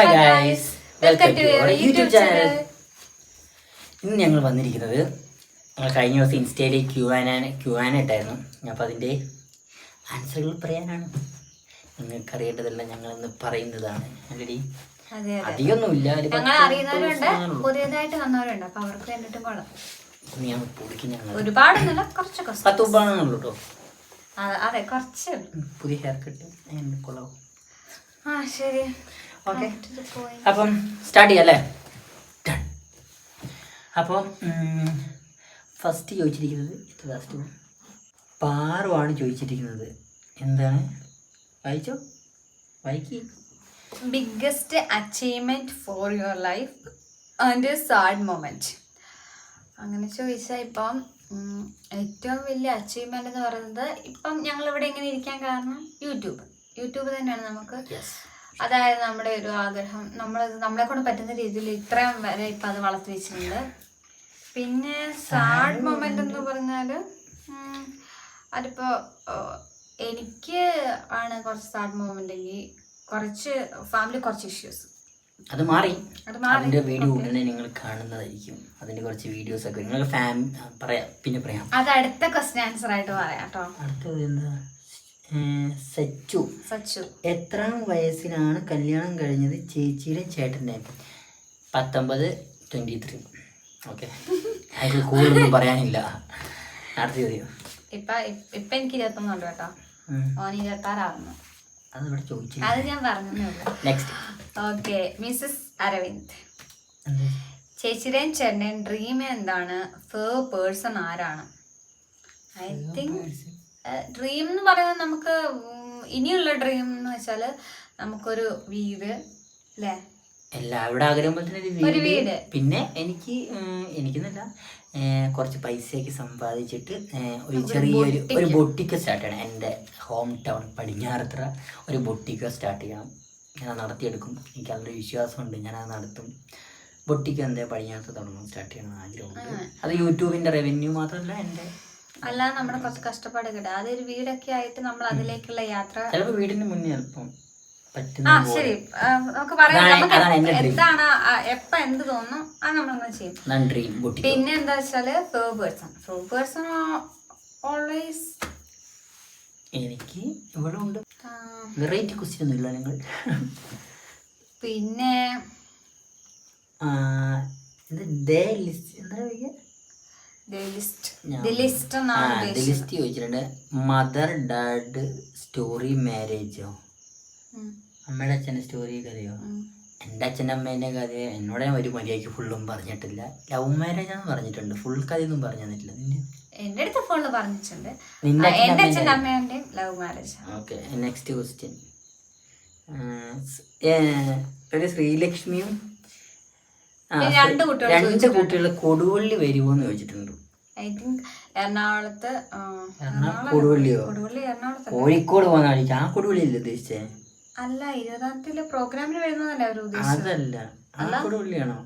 Hi guys welcome to YouTube channel ഇന്ന് ഞങ്ങൾ വന്നിരിക്കുന്നത് ഞങ്ങൾ കഴിഞ്ഞ ദിവസം ഇൻസ്റ്റയിൽ ക്യൂ ആൻ ക്യൂ ആൻ ഇട്ടായിരുന്നു അപ്പോൾ അതിന്റെ ആൻസറുകൾ പറയാനാണ്. നിങ്ങൾക്ക് അറിയേണ്ടതെല്ലാം ഞങ്ങൾ ഇന്ന് പറയുന്നതാണ്. അതെ അധികമൊന്നുമില്ല. പുതിയതായിട്ട് വന്നവരുണ്ട്. അപ്പൊ അവർക്ക് വേണ്ടിട്ടും കൊള്ളാം. ഞാൻ ഞങ്ങൾ. ഒരുപാടൊന്നുമില്ല. കുറച്ച് കുറച്ച്. പത്ത് ഉപ്പാണുള്ളൂ കേട്ടോ. ആ, അതെ കുറച്ച്. പുതിയ ഹെയർ കട്ട് അങ്ങനെ കൊള്ളാവും ആ ശരി. ഓക്കെ. അപ്പം സ്റ്റാർട്ട് ചെയ്യാം അല്ലേ. അപ്പം ഫസ്റ്റ് ചോദിച്ചിരിക്കുന്നത് ഇത് ഫസ്റ്റ് പാറുവാണ് ചോദിച്ചിരിക്കുന്നത്. എന്താണ്? വായിച്ചോ? വായിക്കി. Biggest achievement for your life and sad moment അങ്ങനെ ചോദിച്ചാൽ ഇപ്പം ഏറ്റവും വലിയ അച്ചീവ്മെന്റ് എന്ന് പറയുന്നത് ഇപ്പം ഞങ്ങളിവിടെ ഇങ്ങനെ ഇരിക്കാൻ കാരണം യൂട്യൂബ് യൂട്യൂബ് തന്നെയാണ് നമുക്ക് അതായത് നമ്മുടെ ഒരു ആഗ്രഹം. നമ്മൾ നമ്മളെ കൊണ്ട് പറ്റുന്ന രീതിയിൽ ഇത്രയും വരെ ഇപ്പം അത് വളർത്തി വെച്ചിട്ടുണ്ട്. പിന്നെ സാഡ് മൊമെന്റ് എന്ന് പറഞ്ഞാൽ അതിപ്പോ എനിക്ക് ആണ് കുറച്ച് സാഡ് മൊമെന്റ് എങ്കിൽ കുറച്ച് ഫാമിലി കുറച്ച് ഇഷ്യൂസ് അത് മാറി. അതിന്റെ വീഡിയോ ഉടനെ നിങ്ങൾ കാണുന്നതായിരിക്കും. അതിന്റെ കുറച്ച് വീഡിയോസ് ഒക്കെ. നിങ്ങൾ ഫാം പറയാം പിന്നെ പറയാം. അത് അടുത്ത ക്വസ്റ്റ്യൻ ആൻസർ ആയിട്ട് പറയാം കേട്ടോ. അടുത്തത് എന്താ? സച്ചു. സച്ചു. എത്രാം വയസ്സിലാണ് കല്യാണം കഴിഞ്ഞത് ചേച്ചിയുടെ ചേട്ടന്റെ? പത്തൊമ്പത് ട്വന്റി ത്രീ ഓക്കെ അതിൽ കൂടുതലൊന്നും പറയാനില്ല. അടുത്ത ചോദ്യം. ഇപ്പൊ ഇപ്പൊ എനിക്ക് ഇരുപത്തൊന്നുണ്ട് കേട്ടോ. ഓൻ ഇരുപത്താറാവുന്നു. അത് ഇവിടെ ചോദിച്ചില്ല. അത് ഞാൻ പറഞ്ഞു നെക്സ്റ്റ് ഓക്കെ മിസ്സസ് അരവിന്ദ് ചേച്ചിയുടെയും ചേട്ടന്റെയും ഡ്രീം എന്താണ്? ഫേ പേഴ്സൺ ആരാണ്? ഐ തിങ്ക് ഡ്രീം എന്ന് പറയുന്നത് നമുക്ക് ഇനിയുള്ള ഡ്രീം എന്ന് വെച്ചാൽ നമുക്കൊരു വീട് അല്ലേ എല്ലാവരുടെ ആഗ്രഹം പോലെ തന്നെ ഒരു വീട്. പിന്നെ എനിക്ക് എനിക്കെന്നല്ല കുറച്ച് പൈസയൊക്കെ സമ്പാദിച്ചിട്ട് ഒരു ചെറിയൊരു ഒരു ബൊട്ടിക്ക് സ്റ്റാർട്ട് ചെയ്യണം. എന്റെ ഹോം ടൗൺ പടിഞ്ഞാറത്ര ഒരു ബൊട്ടിക്ക് സ്റ്റാർട്ട് ചെയ്യണം. ഞാൻ നടത്തിയെടുക്കും. എനിക്ക് അതിലൊരു വിശ്വാസമുണ്ട്. ഞാൻ അത് നടത്തും. ബൊട്ടിക്ക് എന്താ പടിഞ്ഞാറത്ത് തുടങ്ങും സ്റ്റാർട്ട് ചെയ്യണം ആഗ്രഹമുണ്ട്. അത് യൂട്യൂബിന്റെ റവന്യൂ മാത്രമല്ല എന്റെ അല്ലാതെ നമ്മുടെ കുറച്ച് കഷ്ടപ്പാട് കിട്ടുക അതൊരു വീടൊക്കെ ആയിട്ട് നമ്മൾ അതിലേക്കുള്ള യാത്ര ചിലപ്പോൾ വീടിന്റെ മുന്നേ അല്പം ആ ശരി. നമുക്ക് പറയാം. നമുക്ക് എന്താണ് എപ്പ എന്ത് തോന്നുന്നു അത് നമ്മളങ്ങനെ ചെയ്യും. പിന്നെ എന്താ വെച്ചാൽ ഫ്രൂ പേഴ്സൺ ഫ്രൂ പേഴ്സൺ ഓൾവേസ് എനിക്ക് ഇവിടെ ഉണ്ട്. വെറൈറ്റി ക്വസ്റ്റ്യൻ ഒന്നും ഇല്ല നിങ്ങൾ. പിന്നെ എന്താ ലിസ്റ്റ് എന്താ പറയുക? ലിസ്റ്റ് ചോദിച്ചിട്ടുണ്ട്. മദർ ഡാഡ് സ്റ്റോറി മാരേജോ അമ്മയുടെ അച്ഛന്റെ സ്റ്റോറി കഥയോ. എന്റെ അച്ഛന്റെ അമ്മേന്റെ കഥ എന്നോട് ഞാൻ ഒരു മര്യാദയ്ക്ക് ഫുള്ളും പറഞ്ഞിട്ടില്ല. ലവ് മാരേജ് ആണെന്ന് പറഞ്ഞിട്ടുണ്ട്. ഫുൾ കഥയൊന്നും പറഞ്ഞു തന്നിട്ടില്ല. നിന്റെ? എന്റെ അടുത്ത് ഫോണിൽ പറഞ്ഞിട്ടുണ്ട്. എന്റെ അച്ഛന്റെ love marriage okay next question ഒരു ശ്രീലക്ഷ്മിയും രണ്ട് കുട്ടികൾ കൊടുവള്ളി വരുമോ എന്ന് ചോദിച്ചിട്ടുണ്ട്. ഐ തിങ്ക് എറണാകുളത്ത് ആ, എറണാകുളം കൊടുവള്ളിയോ? കൊടുവള്ളി എറണാകുളത്ത് കോഴിക്കോട് പോകുന്ന വഴിക്ക്. ആ കൊടുവള്ളി അല്ലേ ഉദ്ദേശിച്ചേ? അല്ല ഇരുപതാമത്തിൽ പ്രോഗ്രാമിന് വരുന്നതല്ലേ അവർ ഉദ്ദേശിച്ചത്? അതല്ല. ആ കൊടുവള്ളിയാണോ?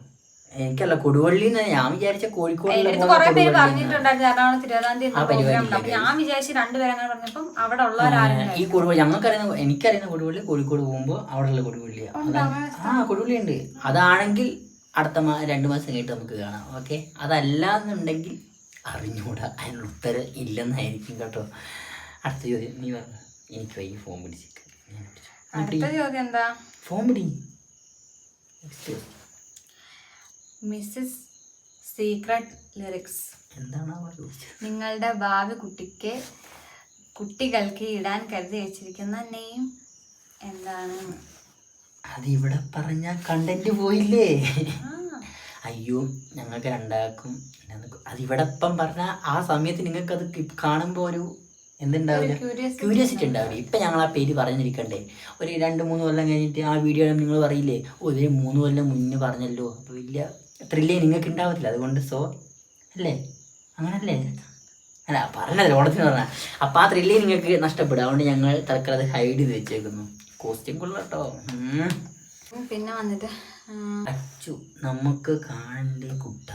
എനിക്കല്ല കൊടുവള്ളി ഞാൻ വിചാരിച്ച കോഴിക്കോട് കുറെ പേര് പറഞ്ഞിട്ടുണ്ടായിരുന്നു എറണാകുളത്ത് ഇരുപതാം തീയതി ആ പ്രോഗ്രാം പരിപാടിയില്ല, അപ്പൊ ഞാൻ വിചാരിച്ചു രണ്ടുപേരും അങ്ങനെ പറഞ്ഞപ്പം അവിടെ ഉള്ളവരാരും ഈ കൊടുവള്ളി ഞങ്ങൾക്കറിയുന്ന എനിക്കറിയുന്ന കൊടുവള്ളി കോഴിക്കോട് പോകുമ്പോൾ അവിടെയുള്ള കൊടുവള്ളിയാ. അതാണ്- ആ കൊടുവള്ളി ഉണ്ട് അതാണെങ്കിൽ അടുത്ത മാ രണ്ട് മാസം കഴിഞ്ഞിട്ട് നമുക്ക് കാണാം. ഓക്കെ? അതല്ല എന്നുണ്ടെങ്കിൽ അറിഞ്ഞൂടാ അതിനുള്ള ഉത്തരം ഇല്ലെന്നായിരിക്കും കേട്ടോ. അടുത്ത ചോദ്യം. നീ പറഞ്ഞു എനിക്ക് വൈകി ഫോം പിടിച്ചേക്ക്. അടുത്ത ചോദ്യം എന്താ? ഫോൺ പിടി. Next Mrs secret lyrics. എന്താണ് നിങ്ങളുടെ ഭാവി കുട്ടിക്ക് കുട്ടികൾക്ക് ഇടാൻ കരുതി വെച്ചിരിക്കുന്ന നെയിം എന്താണ്? അതിവിടെ ഇവിടെ പറഞ്ഞ കണ്ടന്റ് പോയില്ലേ? അയ്യോ ഞങ്ങൾക്ക് രണ്ടാൾക്കും അതിവിടെ ഇപ്പം പറഞ്ഞ ആ സമയത്ത് നിങ്ങൾക്ക് അത് കാണുമ്പോൾ ഒരു എന്തുണ്ടാവില്ല? ക്യൂരിയോസിറ്റി ഉണ്ടാവില്ല. ഇപ്പം ഞങ്ങൾ ആ പേര് പറഞ്ഞിരിക്കണ്ടേ? ഒരു രണ്ട് മൂന്ന് കൊല്ലം കഴിഞ്ഞിട്ട് ആ വീഡിയോ നിങ്ങൾ പറയില്ലേ? ഓ ഇതിന് മൂന്ന് കൊല്ലം മുന്നേ പറഞ്ഞല്ലോ. അപ്പോൾ വലിയ ത്രില്ലേ നിങ്ങൾക്ക് ഉണ്ടാവത്തില്ല. അതുകൊണ്ട് സോ അല്ലേ? അങ്ങനല്ലേ? അല്ല പറഞ്ഞത് ഓണത്തിന് പറഞ്ഞ അപ്പം ആ ത്രില്ലേ നിങ്ങൾക്ക് നഷ്ടപ്പെടും. അതുകൊണ്ട് ഞങ്ങൾ തൽക്കാലം അത് ഹൈഡ് ചെയ്ത് വെച്ചേക്കുന്നു. കോസ്റ്റ്യൂം കൊള്ളാം കേട്ടോ പിന്നെ വന്നിട്ട് അച്ചു നമുക്ക് കാണണ്ടേ കുട്ട?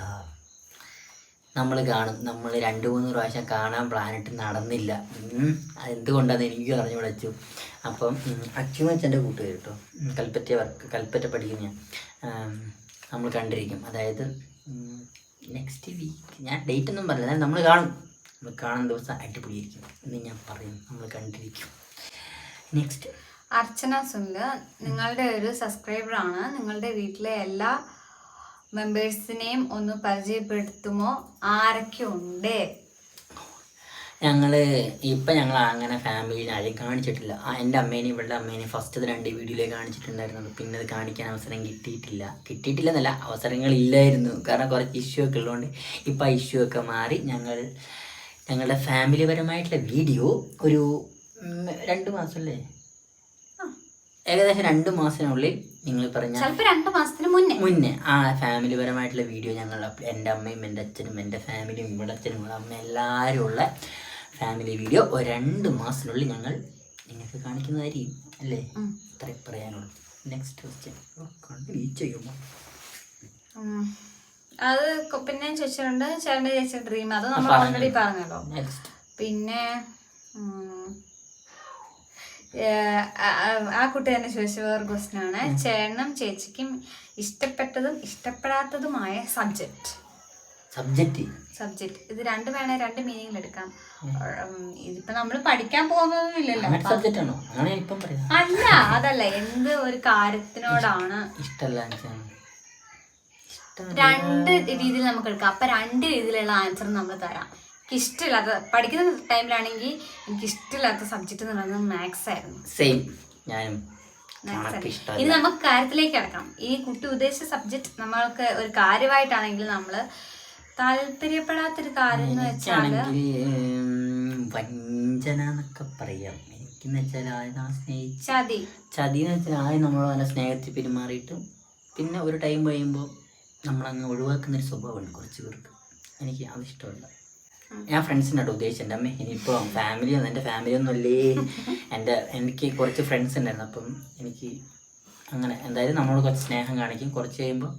നമ്മൾ കാണും. നമ്മൾ രണ്ട് മൂന്ന് പ്രാവശ്യം കാണാൻ പ്ലാനിട്ട് നടന്നില്ല. അതെന്തുകൊണ്ടാന്ന് എനിക്ക് അറിഞ്ഞു അച്ചു. അപ്പം അച്ഛൻ എന്റെ കൂട്ടുകാർ കേട്ടോ കൽപ്പറ്റ വർക്ക് കൽപ്പറ്റ പഠിക്കുന്ന നമ്മൾ കണ്ടിരിക്കും. അതായത് നെക്സ്റ്റ് വീക്ക് ഞാൻ ഡേറ്റ് ഒന്നും പറഞ്ഞില്ല. നമ്മൾ കാണും. നമ്മൾ കാണുന്ന ദിവസം അടിപൊളിയായിരിക്കും. എന്ന് ഞാൻ പറയും. നമ്മൾ കണ്ടിരിക്കും. നെക്സ്റ്റ് അർച്ചന സുന്ദർ നിങ്ങളുടെ ഒരു സബ്സ്ക്രൈബർ ആണ്. നിങ്ങളുടെ വീട്ടിലെ എല്ലാ മെമ്പേഴ്സിനെയും ഒന്ന് പരിചയപ്പെടുത്തുമോ? ആരൊക്കെ ഉണ്ട്? ഞങ്ങൾ ഇപ്പം ഞങ്ങൾ അങ്ങനെ ഫാമിലിയിൽ ആരെയും കാണിച്ചിട്ടില്ല. എന്റെ അമ്മേനെയും ഇവളുടെ അമ്മേനെയും ഫസ്റ്റ് രണ്ട് വീഡിയോയിലേ കാണിച്ചിട്ടുണ്ടായിരുന്നത് പിന്നെ അത് കാണിക്കാൻ അവസരം കിട്ടിയിട്ടില്ല. കിട്ടിയിട്ടില്ല കിട്ടിയിട്ടില്ലെന്നല്ല അവസരങ്ങളില്ലായിരുന്നു. കാരണം കുറച്ച് ഇഷ്യൂ ഒക്കെ ഉള്ളതുകൊണ്ട് ഇപ്പം ആ ഇഷ്യൂ ഒക്കെ മാറി ഞങ്ങൾ ഞങ്ങളുടെ ഫാമിലി പരമായിട്ടുള്ള വീഡിയോ ഒരു രണ്ട് മാസമല്ലേ ഏകദേശം രണ്ട് മാസത്തിനുള്ളിൽ നിങ്ങൾ പറഞ്ഞ ചിലപ്പോ രണ്ട് മാസത്തിന് മുന്നേ. മുന്നേ. ആ ഫാമിലി പരമായിട്ടുള്ള വീഡിയോ ഞങ്ങൾ എന്റെ അമ്മയും എന്റെ അച്ഛനും എന്റെ ഫാമിലിയും ഇവിടെ അച്ഛനും ഇവിടെ അമ്മ എല്ലാവരും ഉള്ള ഫാമിലി വീഡിയോ ഒരു രണ്ട് മാസത്തിനുള്ളിൽ ഞങ്ങൾ നിങ്ങൾക്ക് കാണിക്കുന്നതായിരിക്കും. അല്ലേ. അത്രയും പറയാനുള്ളൂ. നെക്സ്റ്റ് ക്വസ്റ്റ്യൻ കണ്ട് റീച്ച് ചെയ്യുമ്പോൾ അത് പിന്നെ ചോദിച്ചിട്ടുണ്ട് ചേട്ടന്റെ ചേച്ചി ഡ്രീം അത് നമ്മൾ. ഓൾറെഡി പറഞ്ഞല്ലോ. പിന്നെ ആ- കുട്ടി തന്നെ ചോദിച്ച വേറെ ക്വസ്റ്റ്യൻ ആണ്. ചേട്ടനും ചേച്ചിക്കും ഇഷ്ടപ്പെട്ടതും ഇഷ്ടപ്പെടാത്തതുമായ സബ്ജക്റ്റ് സബ്ജക്റ്റ് സബ്ജക്റ്റ് ഇത് രണ്ട് വേണേ രണ്ട് മീനിങ്ങിൽ എടുക്കാം. ഇതിപ്പോ നമ്മൾ പഠിക്കാൻ പോകുന്നതും ഇല്ലല്ലോ അല്ല അതല്ല. എന്ത് ഒരു കാര്യത്തിനോടാണ്? ഇഷ്ടമല്ല ഇഷ്ടം രണ്ട് രീതിയിൽ നമുക്ക് എടുക്കാം. അപ്പൊ രണ്ട് രീതിയിലുള്ള ആൻസർ നമ്മൾ തരാം. എനിക്ക് ഇഷ്ടമില്ലാത്ത പഠിക്കുന്ന ടൈമിലാണെങ്കിൽ എനിക്ക് ഇഷ്ടമില്ലാത്ത സബ്ജക്റ്റ് എന്ന് പറയുന്നത് മാത്സ് ആയിരുന്നു. സെയിം ഞാനും ഇനി നമുക്ക് കാര്യത്തിലേക്ക് കിടക്കാം. ഈ കുട്ടി ഉദ്ദേശിച്ച സബ്ജക്ട് നമ്മൾക്ക് ഒരു കാര്യമായിട്ടാണെങ്കിൽ നമ്മൾ താല്പര്യപ്പെടാത്തൊരു കാര്യം എന്ന് വെച്ചാൽ വഞ്ചന എന്നൊക്കെ പറയാം. എനിക്കെന്ന് വെച്ചാൽ ആദ്യം ആ സ്നേഹിച്ച ചതി. ചതി എന്ന് വെച്ചാൽ ആദ്യം നമ്മൾ നല്ല സ്നേഹത്തിൽ പെരുമാറിയിട്ടും പിന്നെ ഒരു ടൈം കഴിയുമ്പോൾ നമ്മളങ്ങ് ഒഴിവാക്കുന്ന ഒരു സ്വഭാവമുണ്ട് കുറച്ച് പേർക്ക്. എനിക്ക് അത് ഇഷ്ടമല്ല. ഞാൻ ഫ്രണ്ട്സിനാട്ടോ ഉദ്ദേശിച്ചത് എന്റെ അമ്മ ഇനിയിപ്പോൾ ഫാമിലി ഒന്നും എന്റെ ഫാമിലി ഒന്നും അല്ലേ? എന്റെ എനിക്ക് കുറച്ച് ഫ്രണ്ട്സ് ഉണ്ടായിരുന്നു അപ്പം എനിക്ക് അങ്ങനെ എന്തായാലും നമ്മളോട് കുറച്ച് സ്നേഹം കാണിക്കും. കുറച്ച് കഴിയുമ്പോൾ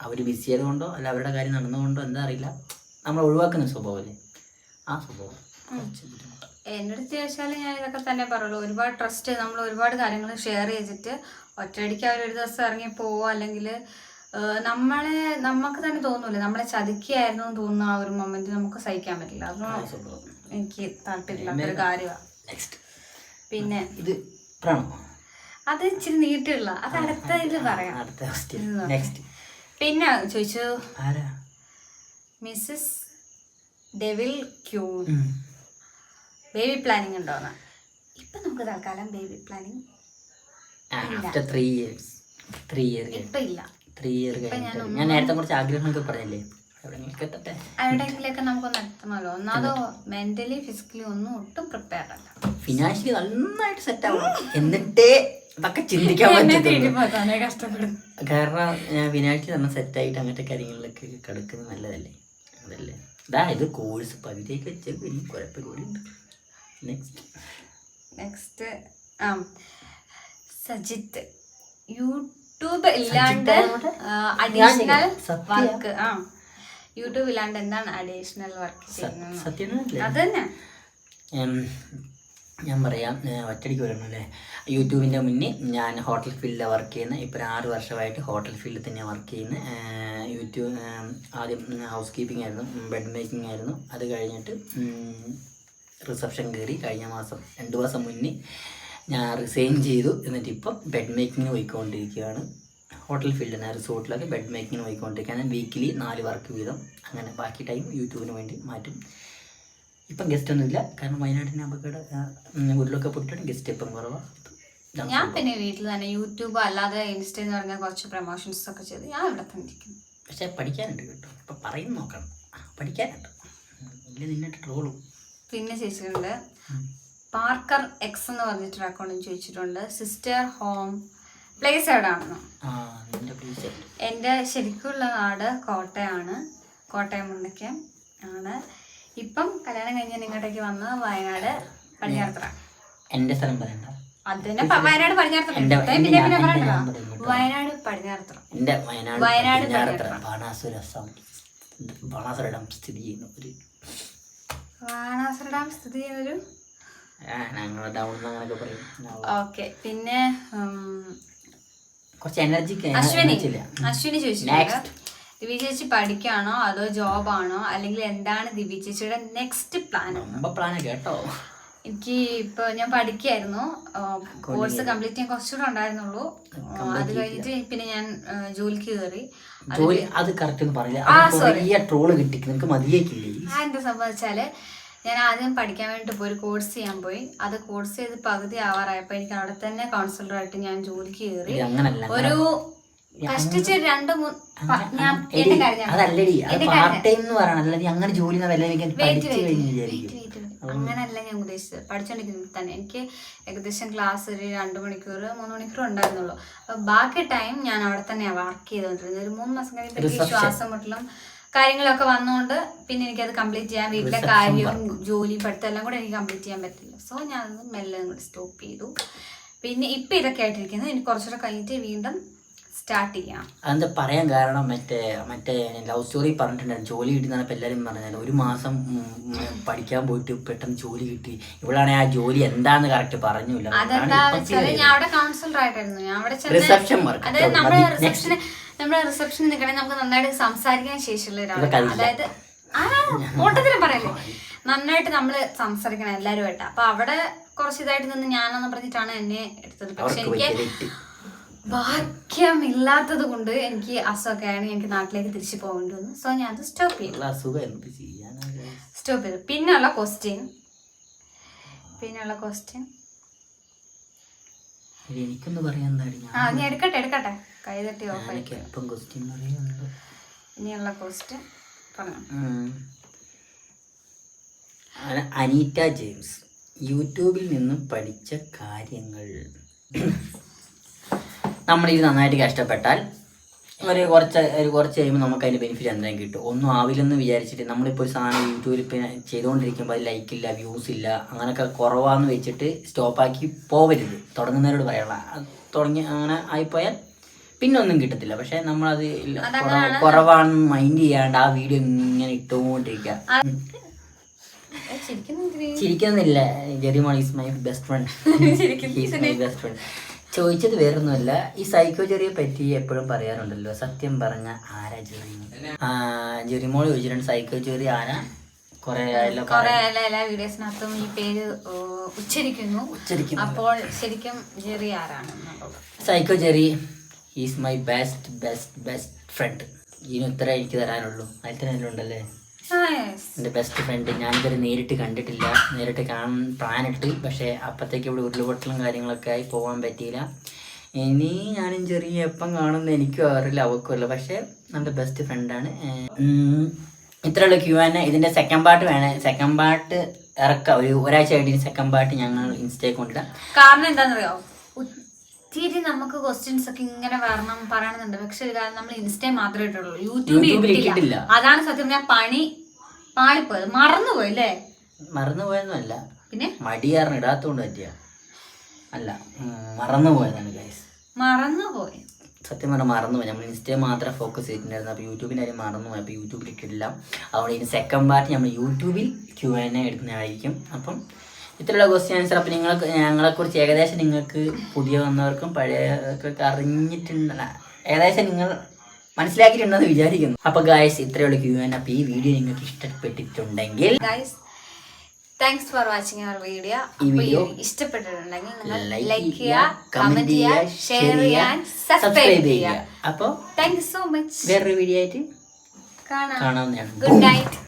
അവർ ബിസി ആയതുകൊണ്ടോ അല്ല അവരുടെ കാര്യം നടന്നുകൊണ്ടോ എന്താ അറിയില്ല. നമ്മൾ ഒഴിവാക്കുന്ന സ്വഭാവം സ്വഭാവമല്ലേ ആ സ്വഭാവം. അടുത്ത് ചോദിച്ചാൽ ഞാൻ ഇതൊക്കെ തന്നെ പറയുള്ളൂ. ഒരുപാട് ട്രസ്റ്റ് നമ്മൾ ഒരുപാട് കാര്യങ്ങൾ ഷെയർ ചെയ്തിട്ട് ഒറ്റയടിക്ക് അവർ ഒരു ദിവസം ഇറങ്ങി പോവോ അല്ലെങ്കിൽ നമ്മളെ നമുക്ക് തന്നെ തോന്നൂലേ നമ്മളെ ചതിക്കായിരുന്നു എന്ന് തോന്നുന്ന ആ ഒരു മൊമെന്റ് നമുക്ക് സഹിക്കാൻ പറ്റില്ല. അതൊന്നും എനിക്ക് കാര്യമാണ് നെക്സ്റ്റ് പിന്നെ ഇത് അത് ഇച്ചിരി നീട്ടിയുള്ള. അത് അടുത്ത പറയാം. ഇത്. നെക്സ്റ്റ് പിന്നെ ചോദിച്ചു. Mrs devil queen. ഉം. ബേബി പ്ലാനിങ് ഉണ്ടോന്ന് ഇപ്പൊ നമുക്ക് തൽക്കാലം ബേബി പ്ലാനിങ് ഇപ്പൊ ഇല്ല. ഇപ്പൊ ഞാൻ കഴിഞ്ഞിട്ട്. ഞാൻ നേരത്തെ കുറച്ച് ആഗ്രഹങ്ങളൊക്കെ പറഞ്ഞില്ലേ? എവിടെയെങ്കിലൊക്കെ നമുക്കൊന്ന് എത്തണമല്ലോ. ഒന്നാമതോ മെന്റലി ഫിസിക്കലി ഒന്നും ഒട്ടും പ്രിപ്പയർ അല്ല. ഫിനാൻഷ്യലി നന്നായിട്ട് സെറ്റ് ആവണം. എന്നിട്ടേ അതൊക്കെ ചിന്തിക്കാൻ പറ്റും കാരണം ഞാൻ ഫിനാൻഷ്യലി നമ്മൾ സെറ്റ് ആയിട്ട് അങ്ങനത്തെ കാര്യങ്ങളിലൊക്കെ കിടക്കുന്നത് നല്ലതല്ലേ? അതല്ലേ? ഇതാ ഇത് കോഴ്സ് പകുതിയൊക്കെ വെച്ചാൽ വലിയ കുഴപ്പം കൂടി ഉണ്ട്. നെക്സ്റ്റ് നെക്സ്റ്റ് ആ. സജിത്ത് യൂട്യൂബ് ഇല്ലാണ്ട് അഡീഷണൽ വർക്ക് ആ യൂട്യൂബ് ഇല്ലാണ്ട് എന്താണ് അഡീഷണൽ വർക്ക് ചെയ്യുന്നത്? അത് തന്നെ ഞാൻ പറയാം പറയണം അല്ലേ? യൂട്യൂബിന്റെ മുന്നേ ഞാൻ ഹോട്ടൽ ഫീൽഡിലാണ് വർക്ക് ചെയ്യുന്നത് ഇപ്പോൾ ആറ് വർഷമായിട്ട് ഹോട്ടൽ ഫീൽഡിൽ തന്നെ വർക്ക് ചെയ്യുന്നത് യൂട്യൂബ് ആദ്യം ഹൗസ് കീപ്പിംഗ് ആയിരുന്നു ബെഡ് മേക്കിംഗ് ആയിരുന്നു. അത് കഴിഞ്ഞിട്ട് റിസപ്ഷൻ കയറി കഴിഞ്ഞ മാസം രണ്ട് മാസം മുന്നേ ഞാൻ റിസൈൻ ചെയ്തു. എന്നിട്ട് ഇപ്പം ബെഡ് മേക്കിങ്ങിന് പോയിക്കൊണ്ടിരിക്കുകയാണ്. ഹോട്ടൽ ഫീൽഡ് ഞാൻ റിസോർട്ടിലൊക്കെ ബെഡ് മേക്കിങ്ങിന് പോയിക്കൊണ്ടിരിക്കുകയാണ്. വീക്കിലി നാല് വർക്ക് വീതം. അങ്ങനെ ബാക്കി ടൈം യൂട്യൂബിന് വേണ്ടി മാറ്റും. ഇപ്പം ഗസ്റ്റ് ഒന്നുമില്ല കാരണം വയനാട്ടിന് അപകട ആ, ഉരുളൊക്കെ പൊട്ടിയിട്ട് ഗസ്റ്റ് ഇപ്പം കുറവാണ് ഞാൻ പിന്നെ വീട്ടിൽ തന്നെ യൂട്യൂബ് അല്ലാതെ ഇൻസ്റ്റ എന്ന് പറഞ്ഞാൽ കുറച്ച് പ്രൊമോഷൻസ് ഒക്കെ ചെയ്ത് ഞാൻ ഇവിടെ തന്നെ പക്ഷേ പക്ഷെ പഠിക്കാനുണ്ട് കേട്ടോ. ഇപ്പം പറയും നോക്കണം. ആ, പഠിക്കാനുണ്ട്. ഇല്ല നിന്നിട്ട് ട്രോളും പിന്നെ ചോദിച്ചിട്ടുണ്ട് പാർക്കർ എക്സ് എന്ന് പറഞ്ഞിട്ടൊരു അക്കൗണ്ടും ചോദിച്ചിട്ടുണ്ട്. സിസ്റ്റർ ഹോം പ്ലേസ് എവിടെയാണെന്നോ എന്റെ ശരിക്കുള്ള നാട് കോട്ടയാണ്. കോട്ടയം മുണ്ടയ്ക്കം ആണ്. ഇപ്പം കല്യാണം കഴിഞ്ഞ് നിങ്ങളുടെ വന്ന് വയനാട് പടിഞ്ഞാറത്തറ. എന്റെ സ്ഥലം പറയണ്ട. അതന്നെ വയനാട് പടിഞ്ഞാറത്തറ. പിന്നെ പിന്നെ. വയനാട് പടിഞ്ഞാറത്തറ. എന്റെ വയനാട് വയനാട്. ബാണാസുര ബാണാസുര ഡാം സ്ഥിതി ചെയ്യുന്ന ഒരു ബാണാസുര ഡാം സ്ഥിതി ചെയ്യുന്നൊരു ഓക്കെ പിന്നെ കുറച്ച് എനർജി അശ്വിനി അശ്വിനി ചോദിച്ചിട്ടുണ്ട്. ദിവി ചേച്ചി പഠിക്കാണോ അതോ ജോബ് ആണോ? അല്ലെങ്കിൽ എന്താണ് ദിവി ചേച്ചിയുടെ നെക്സ്റ്റ് പ്ലാൻ പ്ലാൻ കേട്ടോ. എനിക്ക് ഇപ്പൊ ഞാൻ പഠിക്കായിരുന്നു കോഴ്സ് കംപ്ലീറ്റ് ചെയ്യാൻ കുറച്ചുകൂടെ ഉണ്ടായിരുന്നുള്ളൂ. അത് കഴിഞ്ഞിട്ട് പിന്നെ ഞാൻ ജോലിക്ക് കയറി. ജോലി അത് കറക്റ്റ് ഒന്നും പറയില്ല. ട്രോൾ കിട്ടി. നിങ്ങൾക്ക് മതിയേക്കില്ലേ? എന്താ സംഭവിച്ചാൽ ഞാൻ ആദ്യം പഠിക്കാൻ വേണ്ടി പോയി ഒരു കോഴ്സ് ചെയ്യാൻ പോയി. അത് കോഴ്സ് ചെയ്ത് പകുതി ആവാറായപ്പോ എനിക്ക് അവിടെ തന്നെ കൗൺസിലറായിട്ട് ഞാൻ ജോലിക്ക് കയറി അങ്ങനല്ല ഒരു കഷ്ടിച്ച് രണ്ട് അങ്ങനെ ജോലി ഞാൻ ഉദ്ദേശിച്ചത്. പഠിച്ചോണ്ടിരിക്കുന്നത് തന്നെ. എനിക്ക് ഏകദേശം ക്ലാസ് ഒരു രണ്ട് മണിക്കൂർ മൂന്ന് മണിക്കൂർ ഉണ്ടായിരുന്നുള്ളൂ. അപ്പൊ ബാക്കി ടൈം ഞാൻ അവിടെ തന്നെയാണ് വർക്ക് ചെയ്തുകൊണ്ടിരുന്നത് ഒരു മൂന്ന് മാസം കഴിഞ്ഞിട്ട്. ശ്വാസം മുട്ടലും കാര്യങ്ങളൊക്കെ വന്നുകൊണ്ട് പിന്നെ എനിക്കത് കംപ്ലീറ്റ് ചെയ്യാൻ വീട്ടിലെ കാര്യവും ജോലി പഠിത്തം എല്ലാം കൂടെ എനിക്ക് കംപ്ലീറ്റ് ചെയ്യാൻ പറ്റില്ല. സോ ഞാൻ അത് മെല്ലെ കൂടെ സ്റ്റോപ്പ് ചെയ്തു. പിന്നെ ഇപ്പൊ ഇതൊക്കെ ആയിട്ടിരിക്കുന്നത് എനിക്ക് കുറച്ചുകൂടെ കഴിഞ്ഞിട്ട് വീണ്ടും സ്റ്റാർട്ട് ചെയ്യാം. അതെന്താ പറയാൻ കാരണം മറ്റേ മറ്റേ ലവ് സ്റ്റോറി പറഞ്ഞിട്ടുണ്ടായിരുന്നു. ജോലി കിട്ടുന്നപ്പോൾ എല്ലാവരും പറഞ്ഞാൽ ഒരു മാസം പഠിക്കാൻ പോയിട്ട് പെട്ടെന്ന് ജോലി കിട്ടി. ഇവളാണെങ്കിൽ ആ ജോലി എന്താന്ന് കറക്റ്റ് പറഞ്ഞില്ല അതെന്താ ഞാൻ അവിടെ കൗൺസിലർ ആയിട്ടായിരുന്നു. ഞാൻ അവിടെ റിസപ്ഷൻ വർക്ക് നമ്മുടെ റിസപ്ഷൻ റിസപ്ഷനിൽ നിൽക്കണേ നമുക്ക് നന്നായിട്ട് സംസാരിക്കാൻ ശേഷിയുള്ള ഒരാളാണ്. അതായത് ആ ഓട്ടത്തിലും പറയല്ലേ? നന്നായിട്ട് നമ്മൾ സംസാരിക്കണം എല്ലാവരുമായിട്ട് അപ്പൊ അവിടെ കുറച്ച് ഇതായിട്ട് നിന്ന് ഞാനെന്ന് പറഞ്ഞിട്ടാണ് എന്നെ എടുത്തത്. പക്ഷെ എനിക്ക് ഭാഗ്യമില്ലാത്തത് കൊണ്ട് എനിക്ക് അസുഖമൊക്കെയാണ് എനിക്ക് നാട്ടിലേക്ക് തിരിച്ചു പോകേണ്ടി വന്നു സോ ഞാൻ അത് സ്റ്റോപ്പ് ചെയ്തു? സ്റ്റോപ്പ് ചെയ്തു. പിന്നെയുള്ള ക്വസ്റ്റ്യൻ പിന്നെയുള്ള ക്വസ്റ്റ്യൻ എനിക്കൊന്ന് പറയാൻ ആ നീ എടുക്കട്ടെ എടുക്കട്ടെ. കൈ തട്ടി ഓഫ് ആയി ഞാനൊക്കെ എപ്പം ക്വസ്റ്റ്യൻ പറയുന്നുണ്ട്. ഇനിയുള്ള ക്വസ്റ്റ്യൻ പറഞ്ഞു അനീറ്റ ജെയിംസ് യൂട്യൂബിൽ നിന്നും പഠിച്ച കാര്യങ്ങൾ. നമ്മളിത് നന്നായിട്ട് കഷ്ടപ്പെട്ടാൽ ഒരു കുറച്ച് ഒരു കുറച്ച് കഴിയുമ്പോൾ നമുക്ക് അതിന്റെ ബെനിഫിറ്റ് എന്തായാലും കിട്ടും. ഒന്നും ആവില്ലെന്ന് വിചാരിച്ചിട്ട് നമ്മളിപ്പോൾ ഒരു സാധനം യൂട്യൂബിൽ ഇപ്പം ചെയ്തുകൊണ്ടിരിക്കുമ്പോൾ അത് ലൈക്കില്ല വ്യൂസ് ഇല്ല അങ്ങനെയൊക്കെ കുറവാന്ന് വെച്ചിട്ട് സ്റ്റോപ്പാക്കി പോവരുത്. തുടങ്ങുന്നവരോട് പറയാനുള്ള തുടങ്ങി അങ്ങനെ ആയിപ്പോയാൽ പിന്നെ ഒന്നും കിട്ടത്തില്ല. പക്ഷെ നമ്മളത് കുറവാണ് കുറവാണെന്ന് മൈൻഡ് ചെയ്യാണ്ട് ആ വീഡിയോ ഇങ്ങനെ ഇട്ടുകൊണ്ടിരിക്കുക? ചിരിക്കുന്നില്ല. Jerimon is my best friend is my best friend ചോദിച്ചത് വേറൊന്നുമല്ല. ഈ സൈക്കോ ജെറിയെ പറ്റി എപ്പോഴും പറയാറുണ്ടല്ലോ. സത്യം പറഞ്ഞ ആരാ ജെറി? ആ, ജെറിമോൾ ചോദിച്ചിട്ടുണ്ട് സൈക്കോ ജെറി ആന കുറെ ആയല്ലോ കുറെ എല്ലാ എല്ലാ വീഡിയോസിനകത്തും ഈ പേര് ഉച്ചരിക്കുന്നു. ഉച്ചരിക്കുന്നു. അപ്പോൾ ശരിക്കും ജെറി ആരാണ്? Psycho Jerry is my best best best friend. ഇതിന് ഉത്തരം എനിക്ക് തരാനുള്ളൂ. അതിൽ തന്നെ ഉണ്ടല്ലേ. എന്റെ ബെസ്റ്റ് ഫ്രണ്ട് ഞാനിതുവരെ നേരിട്ട് കണ്ടിട്ടില്ല. നേരിട്ട് കാണാൻ പ്ലാനിട്ട്. പക്ഷേ അപ്പോഴത്തേക്ക് ഇവിടെ ഉരുളുപൊട്ടലും കാര്യങ്ങളൊക്കെ ആയി പോകാൻ പറ്റിയില്ല. ഇനി ഞാനും ചെറിയ എപ്പം കാണുന്ന എനിക്കും അറിയില്ല അവക്കുമല്ല പക്ഷേ നമ്മുടെ ബെസ്റ്റ് ഫ്രണ്ടാണ് ഇത്രയുള്ള ക്യൂ തന്നെ ഇതിന്റെ സെക്കൻഡ് പാർട്ട് വേണേ. സെക്കൻഡ് പാർട്ട് ഇറക്കാം. ഒരു ഒരാഴ്ച ആയിട്ട് സെക്കൻഡ് പാർട്ട് ഞങ്ങൾ ഇൻസ്റ്റയിൽ കൊണ്ടിടാം. കാരണം എന്താണെന്നറിയോ? ഒത്തിരി നമുക്ക് ക്വസ്റ്റ്യൻസ് ഒക്കെ ഇങ്ങനെ വരണം പറയണമെന്നുണ്ട്. പക്ഷെ ഒരു നമ്മൾ ഇൻസ്റ്റേ മാത്രമേ ഇട്ടുള്ളൂ യൂട്യൂബിൽ ഇട്ടില്ല. അതാണ് സത്യം ഞാൻ പണി പാളിപ്പോയത്. മറന്നുപോയി അല്ലേ മറന്നുപോയെന്നല്ല പിന്നെ? മടിയാറിന് ഇടാത്തോണ്ട് പറ്റിയ. അല്ല മറന്നുപോയതാണ് ഗൈസ് മറന്നുപോയി. സത്യം പറഞ്ഞാൽ മറന്നുപോയി. നമ്മൾ ഇൻസ്റ്റയിൽ മാത്രം ഫോക്കസ് ചെയ്തിട്ടുണ്ടായിരുന്നു. അപ്പോൾ യൂട്യൂബിന്റെ കാര്യം മറന്നുപോയി. അപ്പോൾ യൂട്യൂബിൽ ഇട്ടിട്ടില്ല. അതുകൊണ്ട് ഇനി സെക്കൻഡ് പാർട്ട് നമ്മൾ യൂട്യൂബിൽ ക്യൂ എൻ എ എടുക്കുന്നതായിരിക്കും. അപ്പം ഇത്രയുള്ള ക്വസ്റ്റ്യൻ ആൻസർ അപ്പം നിങ്ങൾക്ക് ഞങ്ങളെക്കുറിച്ച് ഏകദേശം നിങ്ങൾക്ക് പുതിയ വന്നവർക്കും പഴയവർക്കൊക്കെ അറിഞ്ഞിട്ടുണ്ടല്ല. ഏകദേശം നിങ്ങൾ മനസ്സിലാക്കിയിട്ടുണ്ടെന്ന് വിചാരിക്കുന്നു. അപ്പോൾ ഗായ്സ് ഇത്രയുള്ള ക്യൂ ആൻഡ് അപ്പോൾ ഈ വീഡിയോ നിങ്ങൾക്ക് ഇഷ്ടപ്പെട്ടിട്ടുണ്ടെങ്കിൽ thanks for watching our video ഈ വീഡിയോ ഇഷ്ടപ്പെട്ടിട്ടുണ്ടെങ്കിൽ നിങ്ങൾ ലൈക്ക് ചെയ്യുക കമന്റ് ചെയ്യുക ഷെയർ ചെയ്യാൻ സബ്സ്ക്രൈബ് ചെയ്യുക അപ്പോൾ താങ്ക് സോ മച്ച് വേറൊരു വീഡിയോ ആയിട്ട് കാണാം. Good night